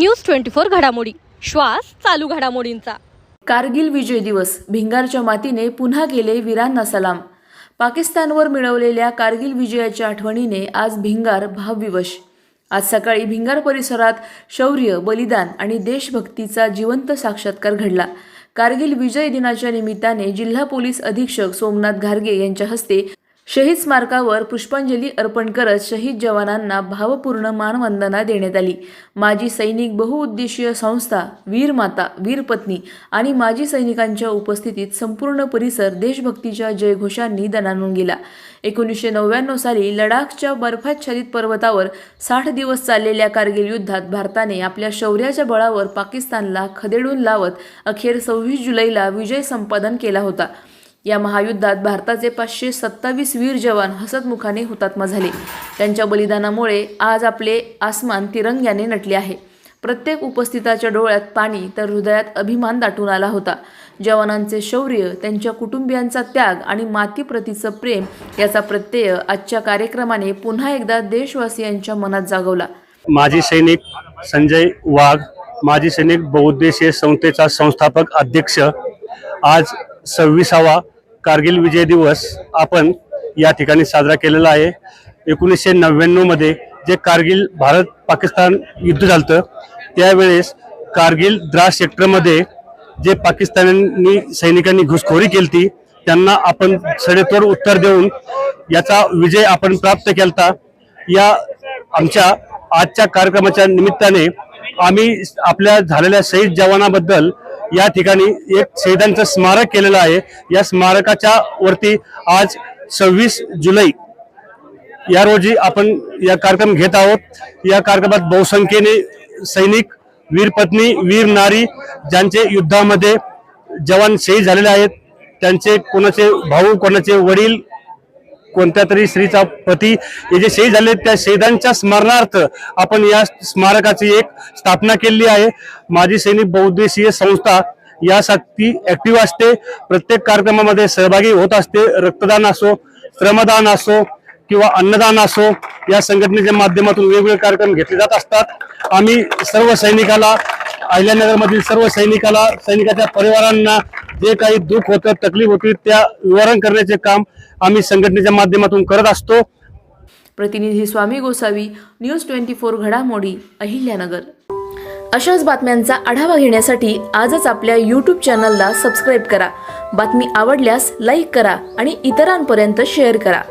News twenty four घडामोडी. श्वास चालू घडामोडींचा. कारगिल विजय दिवस. भिंगारच्या मातीने पुन्हा केले वीरांना सलाम. पाकिस्तानवर मिळवलेल्या कारगिल विजयाच्या आठवणीने आज भिंगार भावविवश. आज सकाळी भिंगार परिसरात शौर्य बलिदान आणि देशभक्तीचा जिवंत साक्षात्कार घडला. कारगिल विजय दिनाच्या निमित्ताने जिल्हा पोलीस अधीक्षक सोमनाथ घारगे यांच्या हस्ते शहीद स्मारकावर पुष्पांजली अर्पण करत शहीद जवानांना भावपूर्ण मानवंदना देण्यात आली. माजी सैनिक बहुउद्देशीय संस्था वीर माता वीर पत्नी आणि माजी सैनिकांच्या उपस्थितीत संपूर्ण परिसर देशभक्तीच्या जयघोषांनी दणानून गेला. एकोणीसशे नव्याण्णव साली लडाखच्या बर्फाच्छादित पर्वतावर साठ दिवस चाललेल्या कारगिल युद्धात भारताने आपल्या शौर्याच्या बळावर पाकिस्तानला खदेडून लावत अखेर सव्वीस जुलैला विजय संपादन केला होता. या महायुद्धात भारताचे पाचशे सत्तावीस वीर जवान हसतमुखाने हुतात्मा झाले. त्यांच्या बलिदानामुळे आज आपले आसमान तिरंग्याने नटले आहे. प्रत्येक उपस्थिताच्या डोळ्यात पाणी तर हृदयात अभिमान दाटून आला होता. जवानांचे शौर्य त्यांच्या कुटुंबियांचा त्याग आणि मातीप्रतीचं प्रेम याचा प्रत्यय आजच्या कार्यक्रमाने पुन्हा एकदा देशवासियांच्या मनात जागवला. माजी सैनिक संजय वाघ माजी सैनिक बहुउद्देशीय संस्थेचा संस्थापक अध्यक्ष आज सव्वीसावा कारगिल विजय दिवस आपण या ठिकाणी साजरा केलेला आहे. एकोणीसशे नव्याण्णवमध्ये जे कारगिल भारत पाकिस्तान युद्ध झालं त्यावेळेस कारगिल द्रास सेक्टरमध्ये जे पाकिस्तानी सैनिकांनी घुसखोरी केली त्यांना आपण सडेतोड उत्तर देऊन याचा विजय आपण प्राप्त केला या आमच्या आजच्या कार्यक्रमाच्या निमित्ताने आम्ही आपल्या झालेल्या शहीद जवानाबद्दल या ठिकाणी एक शहीदांचं स्मारक केलेलं आहे. या स्मारकाच्या वरती आज सव्वीस जुलै या रोजी आपण या कार्यक्रम घेत आहोत. या कार्यक्रमात बहुसंख्येने सैनिक वीर पत्नी वीर नारी ज्यांचे युद्धामध्ये जवान शहीद झालेले आहेत त्यांचे कोणाचे भाऊ कोणाचे वडील कोणत्या तरी स्त्रीचा पती हे जे शहीद झाले त्या शहीदांच्या स्मरणार्थ आपण या स्मारकाची एक स्थापना केलेली आहे. माजी सैनिक बहुद्देशीय संस्था यासाठी ऍक्टिव्ह असते. प्रत्येक कार्यक्रमामध्ये सहभागी होत असते. रक्तदान असो श्रमदान असो किंवा अन्नदान असो या संघटनेच्या माध्यमातून वेगवेगळे कार्यक्रम घेतले जात असतात. आम्ही सर्व सैनिकाला अहिल्यानगरमधील सर्व सैनिकाला सैनिकाच्या परिवारांना जे काही दुःख होतं तकलीफ होती त्या विवरण करण्याचे काम आम्ही संघटनेच्या माध्यमातून करत असतो. प्रतिनिधी Swami Gosavi news twenty four घडामोडी अहिल्यानगर. अशाच बातम्यांचा आढावा घेण्यासाठी आजच आपल्या यूट्यूब चॅनलला सबस्क्राईब करा. बातमी आवडल्यास लाईक करा आणि इतरांपर्यंत शेअर करा.